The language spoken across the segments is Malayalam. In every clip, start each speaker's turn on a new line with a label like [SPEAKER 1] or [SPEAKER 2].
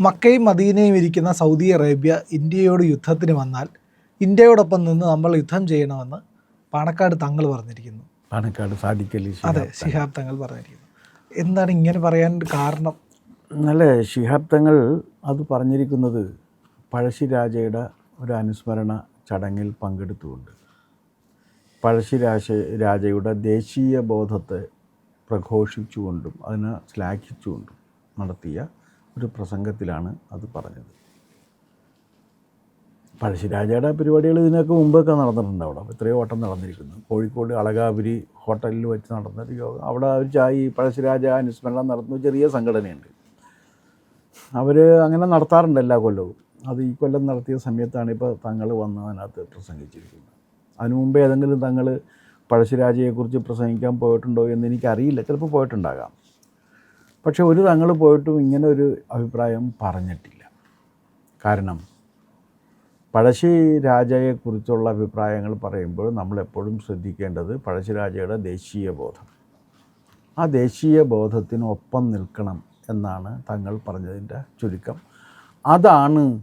[SPEAKER 1] മക്കയും മദീനയും ഇരിക്കുന്ന സൗദി അറേബ്യ ഇന്ത്യയോട് യുദ്ധത്തിന് വന്നാൽ ഇന്ത്യയോടൊപ്പം നിന്ന് നമ്മൾ യുദ്ധം ചെയ്യണമെന്ന് പാണക്കാട് തങ്ങൾ പറഞ്ഞിരിക്കുന്നു.
[SPEAKER 2] പാണക്കാട് സാദിക്കലി
[SPEAKER 1] അതെ ശിഹാബ് തങ്ങൾ പറഞ്ഞിരിക്കുന്നു. എന്താണ് ഇങ്ങനെ പറയാൻ കാരണം?
[SPEAKER 2] നല്ല ശിഹാബ് തങ്ങൾ അത് പറഞ്ഞിരിക്കുന്നത് പഴശ്ശിരാജയുടെ ഒരു അനുസ്മരണ ചടങ്ങിൽ പങ്കെടുത്തുകൊണ്ട്. പഴശ്ശിരാജ രാജയുടെ ദേശീയ ബോധത്തെ പ്രഘോഷിച്ചുകൊണ്ടും അതിനെ ശ്ലാഘിച്ചുകൊണ്ടും നടത്തിയ ഒരു പ്രസംഗത്തിലാണ് അത് പറഞ്ഞത്. പഴശ്ശിരാജയുടെ പരിപാടികൾ ഇതിനൊക്കെ മുമ്പൊക്കെ നടന്നിട്ടുണ്ട് അവിടെ. എത്രയോ വട്ടം നടന്നിരിക്കുന്നു. കോഴിക്കോട് അളകാപുരി ഹോട്ടലിൽ വെച്ച് നടന്നൊരു യോഗം അവിടെ ഒരു ചായ പഴശ്ശിരാജ അനുസ്മരണം നടത്തുന്ന ചെറിയ സംഘടനയുണ്ട്. അവർ അങ്ങനെ നടത്താറുണ്ട് എല്ലാ കൊല്ലവും. അത് ഈ കൊല്ലം നടത്തിയ സമയത്താണ് ഇപ്പോൾ തങ്ങൾ വന്ന് അതിനകത്ത് പ്രസംഗിച്ചിരിക്കുന്നത്. അതിനു മുമ്പ് ഏതെങ്കിലും തങ്ങൾ പഴശ്ശിരാജയെക്കുറിച്ച് പ്രസംഗിക്കാൻ പോയിട്ടുണ്ടോ എന്ന് എനിക്കറിയില്ല. ചിലപ്പോൾ പോയിട്ടുണ്ടാകാം. പക്ഷെ ഒരു തങ്ങൾ പോയിട്ടും ഇങ്ങനെ ഒരു അഭിപ്രായം പറഞ്ഞിട്ടില്ല. കാരണം പഴശ്ശി രാജയെക്കുറിച്ചുള്ള അഭിപ്രായങ്ങൾ പറയുമ്പോൾ നമ്മളെപ്പോഴും ശ്രദ്ധിക്കേണ്ടത് പഴശ്ശിരാജയുടെ ദേശീയ ബോധം. ആ ദേശീയ ബോധത്തിനൊപ്പം നിൽക്കണം എന്നാണ് തങ്ങൾ പറഞ്ഞതിന്റെ ചുരുക്കം. അതാണ്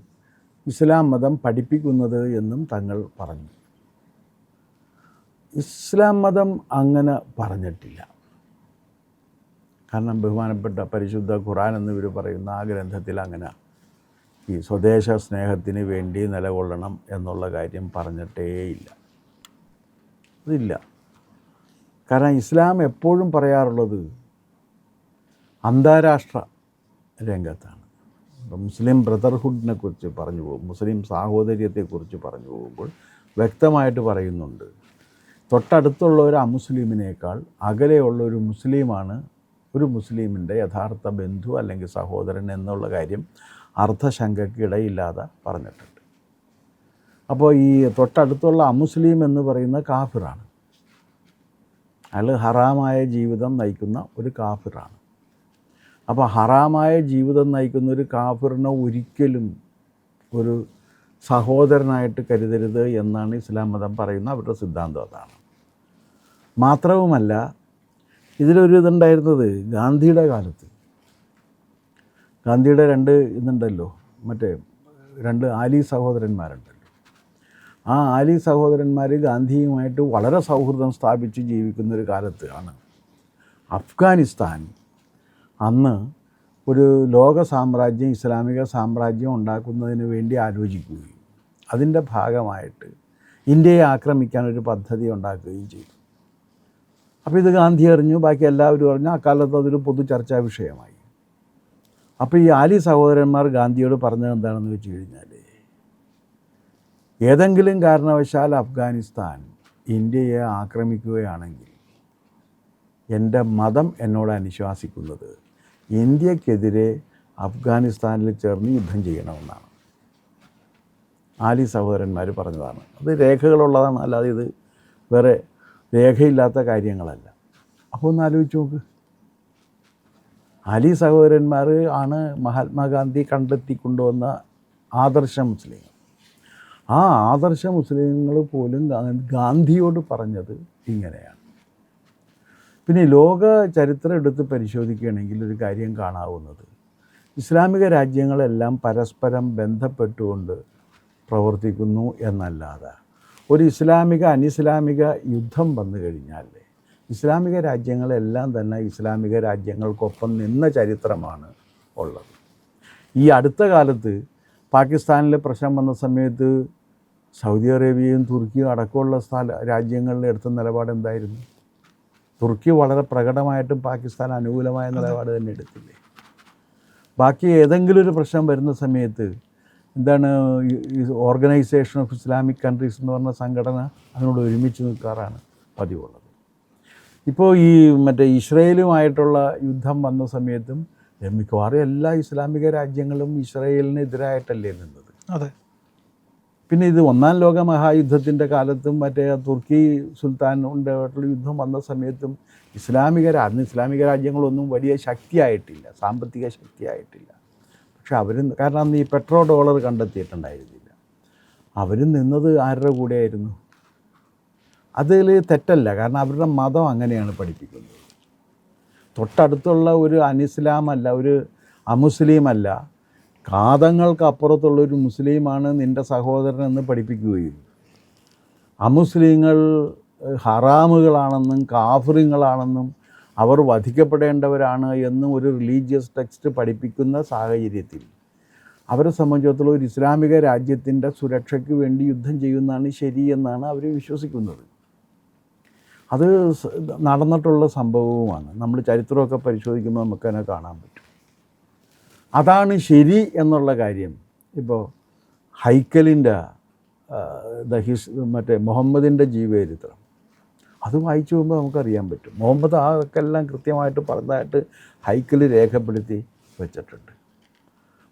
[SPEAKER 2] ഇസ്ലാം മതം പഠിപ്പിക്കുന്നത് എന്നും തങ്ങൾ പറഞ്ഞു. ഇസ്ലാം മതം അങ്ങനെ പറഞ്ഞിട്ടില്ല. കാരണം ബഹുമാനപ്പെട്ട പരിശുദ്ധ ഖുറാൻ എന്ന് ഇവർ പറയുന്ന ആ ഗ്രന്ഥത്തിൽ അങ്ങനെ. ഈ സ്വദേശ സ്നേഹത്തിന് വേണ്ടി നിലകൊള്ളണം എന്നുള്ള കാര്യം പറഞ്ഞിട്ടേയില്ല. അതില്ല. കാരണം ഇസ്ലാം എപ്പോഴും പറയാറുള്ളത് അന്താരാഷ്ട്ര രംഗത്താണ്. ഇപ്പം മുസ്ലിം ബ്രദർഹുഡിനെ കുറിച്ച് പറഞ്ഞു പോകും മുസ്ലിം സാഹോദര്യത്തെക്കുറിച്ച് പറഞ്ഞു പോകുമ്പോൾ വ്യക്തമായിട്ട് പറയുന്നുണ്ട് തൊട്ടടുത്തുള്ള ഒരു അമുസ്ലിമിനേക്കാൾ അകലെയുള്ള ഒരു മുസ്ലിമാണ് ഒരു മുസ്ലിമിന്റെ യഥാർത്ഥ ബന്ധു അല്ലെങ്കിൽ സഹോദരൻ എന്നുള്ള കാര്യം അർത്ഥശങ്കക്കിടയില്ലാതെ പറഞ്ഞിട്ടുണ്ട്. അപ്പോൾ ഈ തൊട്ടടുത്തുള്ള അമുസ്ലിം എന്ന് പറയുന്ന കാഫിറാണ്. അയാൾ ഹറാമായ ജീവിതം നയിക്കുന്ന ഒരു കാഫിറാണ്. അപ്പോൾ ഹറാമായ ജീവിതം നയിക്കുന്ന ഒരു കാഫിറിനെ ഒരിക്കലും ഒരു സഹോദരനായിട്ട് കരുതരുത് എന്നാണ് ഇസ്ലാം മതം പറയുന്ന അവരുടെ സിദ്ധാന്തം അതാണ്. മാത്രവുമല്ല ഇതിലൊരു ഇതുണ്ടായിരുന്നത് ഗാന്ധിയുടെ കാലത്ത്. ഗാന്ധിയുടെ രണ്ട് ഇതുണ്ടല്ലോ മറ്റേ രണ്ട് ആലി സഹോദരന്മാരുണ്ടല്ലോ. ആ ആലി സഹോദരന്മാർ ഗാന്ധിയുമായിട്ട് വളരെ സൗഹൃദം സ്ഥാപിച്ച് ജീവിക്കുന്ന ഒരു കാലത്ത് ആണ് അഫ്ഗാനിസ്ഥാൻ അന്ന് ഒരു ലോക സാമ്രാജ്യം ഇസ്ലാമിക സാമ്രാജ്യം ഉണ്ടാക്കുന്നതിന് വേണ്ടി ആലോചിക്കുകയും അതിന്റെ ഭാഗമായിട്ട് ഇന്ത്യയെ ആക്രമിക്കാൻ ഒരു പദ്ധതി ഉണ്ടാക്കുകയും ചെയ്തു. അപ്പോൾ ഇത് ഗാന്ധി അറിഞ്ഞു ബാക്കി എല്ലാവരും അറിഞ്ഞു. അക്കാലത്ത് അതൊരു പൊതു ചർച്ചാ വിഷയമായി. അപ്പോൾ ഈ ആലി സഹോദരന്മാർ ഗാന്ധിയോട് പറഞ്ഞത് എന്താണെന്ന് വെച്ച് കഴിഞ്ഞാൽ ഏതെങ്കിലും കാരണവശാൽ അഫ്ഗാനിസ്ഥാൻ ഇന്ത്യയെ ആക്രമിക്കുകയാണെങ്കിൽ എന്റെ മതം എന്നോട് അനുശാസിക്കുന്നത് ഇന്ത്യക്കെതിരെ അഫ്ഗാനിസ്ഥാനിൽ ചേർന്ന് യുദ്ധം ചെയ്യണമെന്നാണ്. ആലി സഹോദരന്മാർ പറഞ്ഞതാണ്. അത് രേഖകളുള്ളതാണ് അല്ലാതെ ഇത് വേറെ രേഖയില്ലാത്ത കാര്യങ്ങളല്ല. അപ്പോൾ ഒന്ന് ആലോചിച്ച് നോക്ക്. അലി സഹോദരന്മാർ ആണ് മഹാത്മാഗാന്ധി കണ്ടെത്തി കൊണ്ടുവന്ന ആദർശ മുസ്ലിങ്ങൾ ആ ആദർശ മുസ്ലിങ്ങൾ പോലും ഗാന്ധിയോട് പറഞ്ഞത് ഇങ്ങനെയാണ്. പിന്നെ ലോക ചരിത്രം എടുത്ത് പരിശോധിക്കുകയാണെങ്കിൽ ഒരു കാര്യം കാണാവുന്നത്. ഇസ്ലാമിക രാജ്യങ്ങളെല്ലാം പരസ്പരം ബന്ധപ്പെട്ടുകൊണ്ട് പ്രവർത്തിക്കുന്നു എന്നല്ലാതെ. ഒരു ഇസ്ലാമിക അനിസ്ലാമിക യുദ്ധം വന്നു കഴിഞ്ഞാൽ ഇസ്ലാമിക രാജ്യങ്ങളെല്ലാം തന്നെ ഇസ്ലാമിക രാജ്യങ്ങൾക്കൊപ്പം നിന്ന ചരിത്രമാണ് ഉള്ളത്. ഈ അടുത്ത കാലത്ത് പാകിസ്ഥാനിലെ പ്രശ്നം വന്ന സമയത്ത് സൗദി അറേബ്യയും തുർക്കിയും അടക്കമുള്ള സ്ഥല രാജ്യങ്ങളുടെ എടുത്ത നിലപാട് എന്തായിരുന്നു? തുർക്കി വളരെ പ്രകടമായിട്ടും പാകിസ്ഥാൻ അനുകൂലമായ നിലപാട് തന്നെ എടുത്തില്ലേ? ബാക്കി ഏതെങ്കിലും ഒരു പ്രശ്നം വരുന്ന സമയത്ത് എന്താണ് ഓർഗനൈസേഷൻ ഓഫ് ഇസ്ലാമിക് കൺട്രീസ് എന്ന് പറഞ്ഞ സംഘടന അതിനോട് ഒരുമിച്ച് നിൽക്കാറാണ് പതിവുള്ളത്. ഇപ്പോൾ ഈ മറ്റേ ഇസ്രയേലുമായിട്ടുള്ള യുദ്ധം വന്ന സമയത്തും മിക്കവാറും എല്ലാ ഇസ്ലാമിക രാജ്യങ്ങളും ഇസ്രയേലിനെതിരായിട്ടല്ലേ നിന്നത്.
[SPEAKER 1] അതെ.
[SPEAKER 2] പിന്നെ ഇത് ഒന്നാം ലോക മഹായുദ്ധത്തിന്റെ കാലത്തും മറ്റേ തുർക്കി സുൽത്താൻ ഉണ്ടായിട്ടുള്ള യുദ്ധം വന്ന സമയത്തും ഇസ്ലാമിക രാജ്യം അന്ന് ഇസ്ലാമിക രാജ്യങ്ങളൊന്നും വലിയ ശക്തിയായിട്ടില്ല സാമ്പത്തിക ശക്തിയായിട്ടില്ല. പക്ഷെ അവർ കാരണം അന്ന് ഈ പെട്രോ ഡോളർ കണ്ടെത്തിയിട്ടുണ്ടായിരുന്നില്ല. അവർ നിന്നത് ആരുടെ കൂടെയായിരുന്നു? അതിൽ തെറ്റല്ല. കാരണം അവരുടെ മതം അങ്ങനെയാണ് പഠിപ്പിക്കുന്നത്. തൊട്ടടുത്തുള്ള ഒരു അനിസ്ലാം അല്ല ഒരു അമുസ്ലിം അല്ല കാതങ്ങൾക്ക് അപ്പുറത്തുള്ളൊരു മുസ്ലിമാണ് നിന്റെ സഹോദരൻ എന്ന് പഠിപ്പിക്കുകയും അമുസ്ലിങ്ങൾ ഹറാമുകളാണെന്നും കാഫറിങ്ങളാണെന്നും അവർ വധിക്കപ്പെടേണ്ടവരാണ് എന്നും ഒരു റിലീജിയസ് ടെക്സ്റ്റ് പഠിപ്പിക്കുന്ന സാഹചര്യത്തിൽ. അവരെ സംബന്ധിച്ചിടത്തോളം ഒരു ഇസ്ലാമിക രാജ്യത്തിന്റെ സുരക്ഷയ്ക്ക് വേണ്ടി യുദ്ധം ചെയ്യുന്നതാണ് ശരിയെന്നാണ് അവർ വിശ്വസിക്കുന്നത്. അത് നടന്നിട്ടുള്ള സംഭവവുമാണ്. നമ്മൾ ചരിത്രമൊക്കെ പരിശോധിക്കുമ്പോൾ നമുക്കതിനെ കാണാൻ പറ്റും. അതാണ് ശരി എന്നുള്ള കാര്യം. ഇപ്പോൾ ഹൈക്കലിന്റെ ദഹിസ് ഹിസ് മറ്റേ മുഹമ്മദിന്റെ ജീവചരിത്രം. അത് വായിച്ചു പോകുമ്പോൾ നമുക്കറിയാൻ പറ്റും. മുഹമ്മദ് അതൊക്കെല്ലാം കൃത്യമായിട്ട് പറഞ്ഞതായിട്ട് ഹൈക്കിൽ രേഖപ്പെടുത്തി വെച്ചിട്ടുണ്ട്.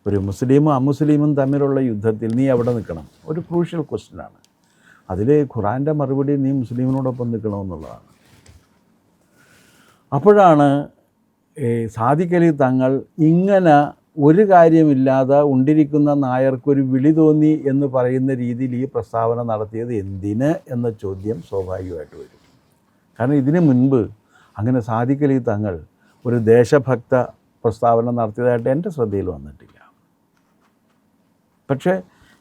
[SPEAKER 2] ഒരു മുസ്ലിമും അമുസ്ലിമും തമ്മിലുള്ള യുദ്ധത്തിൽ നീ എവിടെ നിൽക്കണം? ഒരു ക്രൂഷ്യൽ ക്വസ്റ്റ്യനാണ് അതിൽ ഖുറാന്റെ മറുപടി നീ മുസ്ലിമിനോടൊപ്പം നിൽക്കണമെന്നുള്ളതാണ്. അപ്പോഴാണ് സാദിഖലി തങ്ങൾ ഇങ്ങനെ ഒരു കാര്യമില്ലാതെ ഉണ്ടിരിക്കുന്ന നായർക്കൊരു വിളി തോന്നി എന്ന് പറയുന്ന രീതിയിൽ ഈ പ്രസ്താവന നടത്തിയത് എന്തിന് എന്ന ചോദ്യം സ്വാഭാവികമായിട്ട് വരും. കാരണം ഇതിനു മുൻപ് അങ്ങനെ സാദിഖലി തങ്ങൾ ഒരു ദേശഭക്ത പ്രസ്താവന നടത്തിയതായിട്ട് എന്റെ ശ്രദ്ധയിൽ വന്നിട്ടില്ല. പക്ഷേ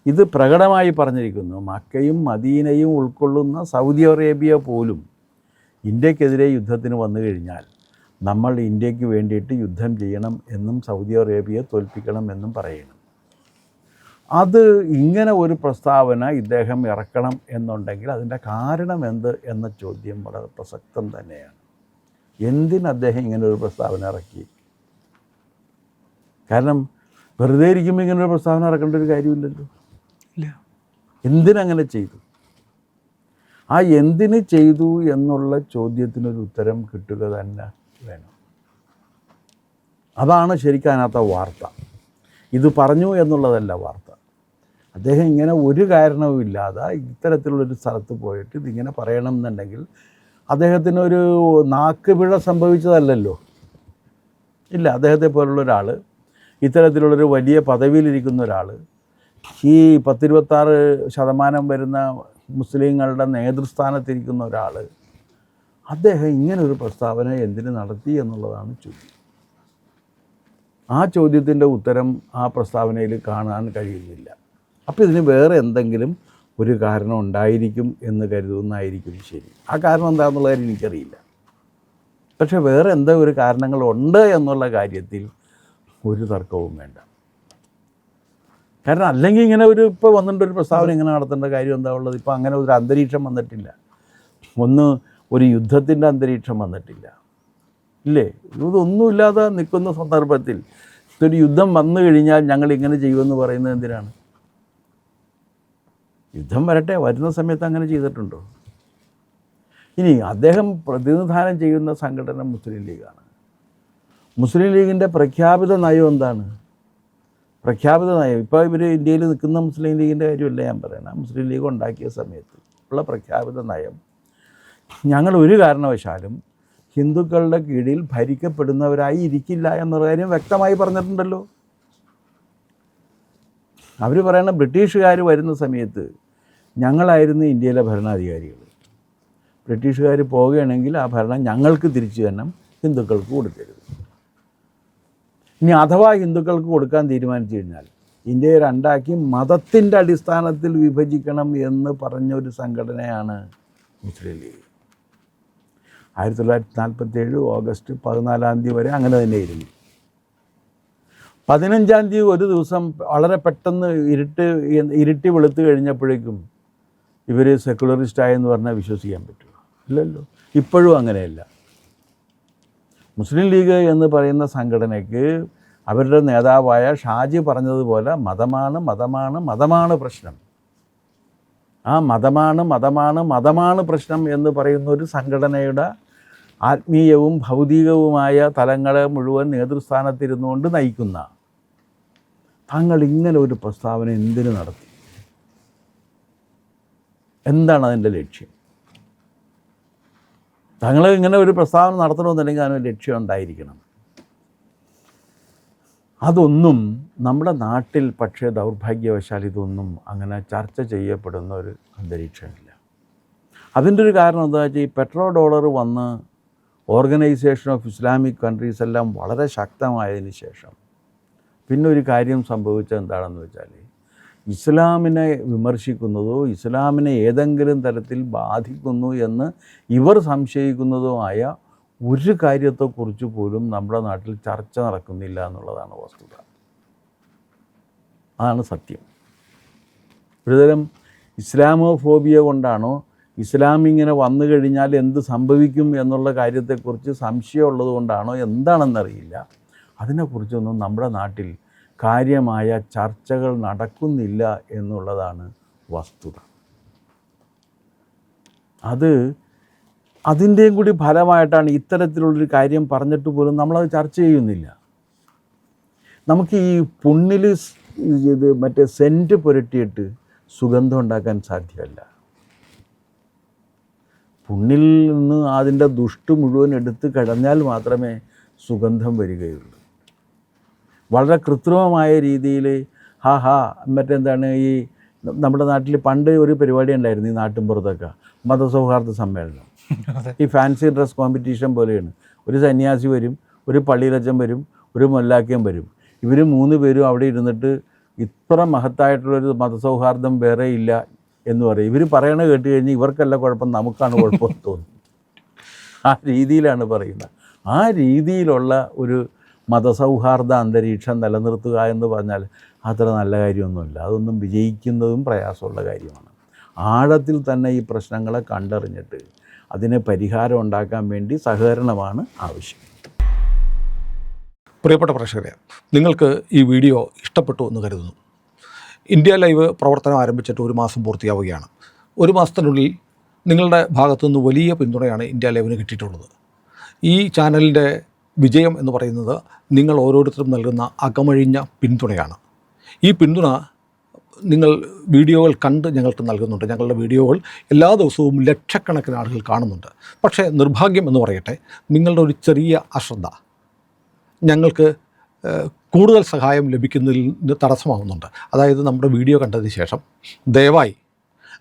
[SPEAKER 2] ഇത് പ്രകടമായി പറഞ്ഞിരിക്കുന്നു മക്കയും മദീനയും ഉൾക്കൊള്ളുന്ന സൗദി അറേബ്യ പോലും ഇന്ത്യക്കെതിരെ യുദ്ധത്തിന് വന്നു കഴിഞ്ഞാൽ നമ്മൾ ഇന്ത്യയ്ക്ക് വേണ്ടിയിട്ട് യുദ്ധം ചെയ്യണം എന്നും സൗദി അറേബ്യയെ തോൽപ്പിക്കണം എന്നും പറയണം അത് ഇങ്ങനെ ഒരു പ്രസ്താവന ഇദ്ദേഹം ഇറക്കണം എന്നുണ്ടെങ്കിൽ അതിന്റെ കാരണം എന്ത് എന്ന ചോദ്യം വളരെ പ്രസക്തം തന്നെയാണ്. എന്തിന് അദ്ദേഹം ഇങ്ങനെ ഒരു പ്രസ്താവന ഇറക്കി? കാരണം വെറുതെ ഇരിക്കുമ്പോൾ ഇങ്ങനെ ഒരു പ്രസ്താവന ഇറക്കേണ്ട ഒരു കാര്യമില്ലല്ലോ.
[SPEAKER 1] ഇല്ല.
[SPEAKER 2] എന്തിനങ്ങനെ ചെയ്തു? ആ എന്തിന് ചെയ്തു എന്നുള്ള ചോദ്യത്തിനൊരു ഉത്തരം കിട്ടുക തന്നെ വേണം. അതാണ് ശരിക്കും അതിനകത്ത വാർത്ത. ഇത് പറഞ്ഞു എന്നുള്ളതല്ല വാർത്ത. അദ്ദേഹം ഇങ്ങനെ ഒരു കാരണവും ഇല്ലാതെ ഇത്തരത്തിലുള്ളൊരു സ്ഥലത്ത് പോയിട്ട് ഇതിങ്ങനെ പറയണം എന്നുണ്ടെങ്കിൽ അദ്ദേഹത്തിനൊരു നാക്ക് പിഴ സംഭവിച്ചതല്ലല്ലോ. ഇല്ല അദ്ദേഹത്തെ പോലുള്ള ഒരാൾ ഇത്തരത്തിലുള്ളൊരു വലിയ പദവിയിലിരിക്കുന്ന ഒരാൾ ഈ പത്തിരുപത്താറ് ശതമാനം വരുന്ന മുസ്ലിങ്ങളുടെ നേതൃസ്ഥാനത്തിരിക്കുന്ന ഒരാൾ അദ്ദേഹം ഇങ്ങനൊരു ഒരു പ്രസ്താവന എന്തിനു നടത്തി എന്നുള്ളതാണ് ചോദ്യം. ആ ചോദ്യത്തിന്റെ ഉത്തരം ആ പ്രസ്താവനയിൽ കാണാൻ കഴിയുന്നില്ല. അപ്പോൾ ഇതിന് വേറെ എന്തെങ്കിലും ഒരു കാരണം ഉണ്ടായിരിക്കും എന്ന് കരുതുന്നതായിരിക്കും ശരി. ആ കാരണം എന്താണെന്നുള്ള കാര്യം എനിക്കറിയില്ല. പക്ഷെ വേറെ എന്തോ ഒരു കാരണങ്ങളുണ്ട് എന്നുള്ള കാര്യത്തിൽ ഒരു തർക്കവും വേണ്ട. കാരണം അല്ലെങ്കിൽ ഇങ്ങനെ ഒരു ഇപ്പോൾ വന്നിട്ട് ഒരു പ്രസ്താവന ഇങ്ങനെ നടത്തേണ്ട കാര്യം എന്താ ഉള്ളത്? ഇപ്പോൾ അങ്ങനെ ഒരു അന്തരീക്ഷം വന്നിട്ടില്ല. ഒന്ന് ഒരു യുദ്ധത്തിന്റെ അന്തരീക്ഷം വന്നിട്ടില്ല. ഇല്ലേ? ഇതൊന്നുമില്ലാതെ നിൽക്കുന്ന സന്ദർഭത്തിൽ ഒരു യുദ്ധം വന്നു കഴിഞ്ഞാൽ ഞങ്ങൾ ഇങ്ങനെ ചെയ്യുമെന്ന് പറയുന്നത് എന്തിനാണ്? യുദ്ധം വരട്ടെ വരുന്ന സമയത്ത് അങ്ങനെ ചെയ്തിട്ടുണ്ടോ? ഇനി അദ്ദേഹം പ്രതിനിധാനം ചെയ്യുന്ന സംഘടന മുസ്ലിം ലീഗാണ്. മുസ്ലിം ലീഗിന്റെ പ്രഖ്യാപിത നയം എന്താണ്? പ്രഖ്യാപിത നയം. ഇപ്പോൾ ഇവർ ഇന്ത്യയിൽ നിൽക്കുന്ന മുസ്ലിം ലീഗിന്റെ കാര്യമല്ല ഞാൻ പറയണം? മുസ്ലിം ലീഗ് ഉണ്ടാക്കിയ സമയത്ത് ഉള്ള പ്രഖ്യാപിത നയം. ഞങ്ങൾ ഒരു കാരണവശാലും ഹിന്ദുക്കളുടെ കീഴിൽ ഭരിക്കപ്പെടുന്നവരായി ഇരിക്കില്ല എന്നുള്ള കാര്യം വ്യക്തമായി പറഞ്ഞിട്ടുണ്ടല്ലോ. അവർ പറയുന്ന ബ്രിട്ടീഷുകാർ വരുന്ന സമയത്ത് ഞങ്ങളായിരുന്നു ഇന്ത്യയിലെ ഭരണാധികാരികൾ. ബ്രിട്ടീഷുകാർ പോവുകയാണെങ്കിൽ ആ ഭരണം ഞങ്ങൾക്ക് തിരിച്ചു തന്നെ ഹിന്ദുക്കൾക്ക് കൊടുക്കരുത്. ഇനി അഥവാ ഹിന്ദുക്കൾക്ക് കൊടുക്കാൻ തീരുമാനിച്ചു കഴിഞ്ഞാൽ ഇന്ത്യയെ രണ്ടാക്കി മതത്തിന്റെ അടിസ്ഥാനത്തിൽ വിഭജിക്കണം എന്ന് പറഞ്ഞൊരു സംഘടനയാണ് മുസ്ലിം ലീഗ് ആയിരത്തി തൊള്ളായിരത്തി നാൽപ്പത്തി ഏഴ് ഓഗസ്റ്റ് പതിനാലാം തീയതി വരെ അങ്ങനെ തന്നെയിരുന്നു പതിനഞ്ചാം തീയതി ഒരു ദിവസം വളരെ പെട്ടെന്ന് ഇരുട്ട് ഇരുട്ടി വെളുത്തു കഴിഞ്ഞപ്പോഴേക്കും ഇവർ സെക്കുലറിസ്റ്റായെന്ന് പറഞ്ഞാൽ വിശ്വസിക്കാൻ പറ്റുമോ? ഇല്ലല്ലോ. ഇപ്പോഴും അങ്ങനെയല്ല. മുസ്ലിം ലീഗ് എന്ന് പറയുന്ന സംഘടനയ്ക്ക് അവരുടെ നേതാവായ ഷാജി പറഞ്ഞതുപോലെ മതമാണ് മതമാണ് മതമാണ് പ്രശ്നം. ആ മതമാണ് മതമാണ് മതമാണ് പ്രശ്നം എന്ന് പറയുന്ന ഒരു സംഘടനയുടെ ആത്മീയവും ഭൗതികവുമായ തലങ്ങളെ മുഴുവൻ നേതൃസ്ഥാനത്തിരുന്നുകൊണ്ട് നയിക്കുന്ന. താങ്കൾ ഇങ്ങനെ ഒരു പ്രസ്താവന എന്തിനു നടത്തി? എന്താണ് അതിന്റെ ലക്ഷ്യം? തങ്ങൾ ഇങ്ങനെ ഒരു പ്രസ്താവന നടത്തണമെന്നുണ്ടെങ്കിൽ അതിനൊരു ലക്ഷ്യം ഉണ്ടായിരിക്കണം. അതൊന്നും നമ്മുടെ നാട്ടിൽ പക്ഷേ ദൗർഭാഗ്യവശാൽ ഇതൊന്നും അങ്ങനെ ചർച്ച ചെയ്യപ്പെടുന്ന ഒരു അന്തരീക്ഷമില്ല. അതിന്റെ ഒരു കാരണം എന്താ വെച്ചാൽ ഈ പെട്രോ ഡോളർ വന്ന് ഓർഗനൈസേഷൻ ഓഫ് ഇസ്ലാമിക് കൺട്രീസ് എല്ലാം വളരെ ശക്തമായതിന് ശേഷം പിന്നെ ഒരു കാര്യം സംഭവിച്ചത് എന്താണെന്ന് വെച്ചാൽ ഇസ്ലാമിനെ വിമർശിക്കുന്നതോ ഇസ്ലാമിനെ ഏതെങ്കിലും തരത്തിൽ ബാധിക്കുന്നു എന്ന് ഇവർ സംശയിക്കുന്നതോ ആയ ഒരു കാര്യത്തെക്കുറിച്ച് പോലും നമ്മുടെ നാട്ടിൽ ചർച്ച നടക്കുന്നില്ല എന്നുള്ളതാണ് വസ്തുത. അതാണ് സത്യം. ഒരുതരം ഇസ്ലാമോഫോബിയ കൊണ്ടാണോ ഇസ്ലാം ഇങ്ങനെ വന്നു കഴിഞ്ഞാൽ എന്ത് സംഭവിക്കും എന്നുള്ള കാര്യത്തെക്കുറിച്ച് സംശയമുള്ളത് കൊണ്ടാണോ എന്താണെന്നറിയില്ല. അതിനെക്കുറിച്ചൊന്നും നമ്മുടെ നാട്ടിൽ കാര്യമായ ചർച്ചകൾ നടക്കുന്നില്ല എന്നുള്ളതാണ് വസ്തുത. അത് അതിന്റെയും കൂടി ഫലമായിട്ടാണ് ഇത്തരത്തിലുള്ളൊരു കാര്യം പറഞ്ഞിട്ട് പോലും നമ്മളത് ചർച്ച ചെയ്യുന്നില്ല. നമുക്ക് ഈ പുണ്ണിൽ ഇത് മറ്റേ സെന്റ് പുരട്ടിയിട്ട് സുഗന്ധം ഉണ്ടാക്കാൻ സാധ്യമല്ല. പുണ്ണിൽ നിന്ന് അതിന്റെ ദുഷ്ടു മുഴുവൻ എടുത്ത് കിടഞ്ഞാൽ മാത്രമേ സുഗന്ധം വരികയുള്ളൂ. വളരെ കൃത്രിമമായ രീതിയിൽ ഹാ ഹാ മറ്റെന്താണ് ഈ നമ്മുടെ നാട്ടിൽ പണ്ട് ഒരു പരിപാടി ഉണ്ടായിരുന്നു ഈ നാട്ടിൻപുറത്തൊക്കെ മതസൗഹാർദ്ദ സമ്മേളനം. ഈ ഫാൻസി ഡ്രസ് കോമ്പറ്റീഷൻ പോലെയാണ്. ഒരു സന്യാസി വരും ഒരു പള്ളിയിലച്ചൻ വരും ഒരു മൊല്ലാക്കയും വരും. ഇവർ മൂന്ന് പേരും അവിടെ ഇരുന്നിട്ട് ഇത്ര മഹത്തായിട്ടുള്ളൊരു മതസൗഹാർദ്ദം വേറെ ഇല്ല എന്ന് പറയും. ഇവർ പറയണ കേട്ട് കഴിഞ്ഞ് ഇവർക്കല്ല കുഴപ്പം നമുക്കാണ് കുഴപ്പം തോന്നുന്നത് ആ രീതിയിലാണ് പറയുന്നത്. ആ രീതിയിലുള്ള ഒരു മതസൗഹാർദ്ദ അന്തരീക്ഷം നിലനിർത്തുക എന്ന് പറഞ്ഞാൽ അത്ര നല്ല കാര്യമൊന്നുമില്ല. അതൊന്നും വിജയിക്കുന്നതും പ്രയാസമുള്ള കാര്യമാണ്. ആഴത്തിൽ തന്നെ ഈ പ്രശ്നങ്ങളെ കണ്ടറിഞ്ഞിട്ട് അതിനെ പരിഹാരം ഉണ്ടാക്കാൻ വേണ്ടി സഹകരണമാണ് ആവശ്യം.
[SPEAKER 3] പ്രിയപ്പെട്ട പ്രേക്ഷകരെ നിങ്ങൾക്ക് ഈ വീഡിയോ ഇഷ്ടപ്പെട്ടു എന്ന് കരുതുന്നു. ഇന്ത്യ ലൈവ് പ്രവർത്തനം ആരംഭിച്ചിട്ട് ഒരു മാസം പൂർത്തിയാവുകയാണ്. ഒരു മാസത്തിനുള്ളിൽ നിങ്ങളുടെ ഭാഗത്തുനിന്ന് വലിയ പിന്തുണയാണ് ഇന്ത്യ ലൈവിന് കിട്ടിയിട്ടുള്ളത്. ഈ ചാനലിന്റെ വിജയം എന്ന് പറയുന്നത് നിങ്ങൾ ഓരോരുത്തരും നൽകുന്ന അകമഴിഞ്ഞ പിന്തുണയാണ്. ഈ പിന്തുണ നിങ്ങൾ വീഡിയോകൾ കണ്ട് ഞങ്ങൾക്ക് നൽകുന്നുണ്ട്. ഞങ്ങളുടെ വീഡിയോകൾ എല്ലാ ദിവസവും ലക്ഷക്കണക്കിന് ആളുകൾ കാണുന്നുണ്ട്. പക്ഷേ നിർഭാഗ്യം എന്ന് പറയട്ടെ നിങ്ങളുടെ ഒരു ചെറിയ അശ്രദ്ധ ഞങ്ങൾക്ക് കൂടുതൽ സഹായം ലഭിക്കുന്നതിൽ തടസ്സമാകുന്നുണ്ട് അതായത് നമ്മുടെ വീഡിയോ കണ്ടതിന് ശേഷം ദയവായി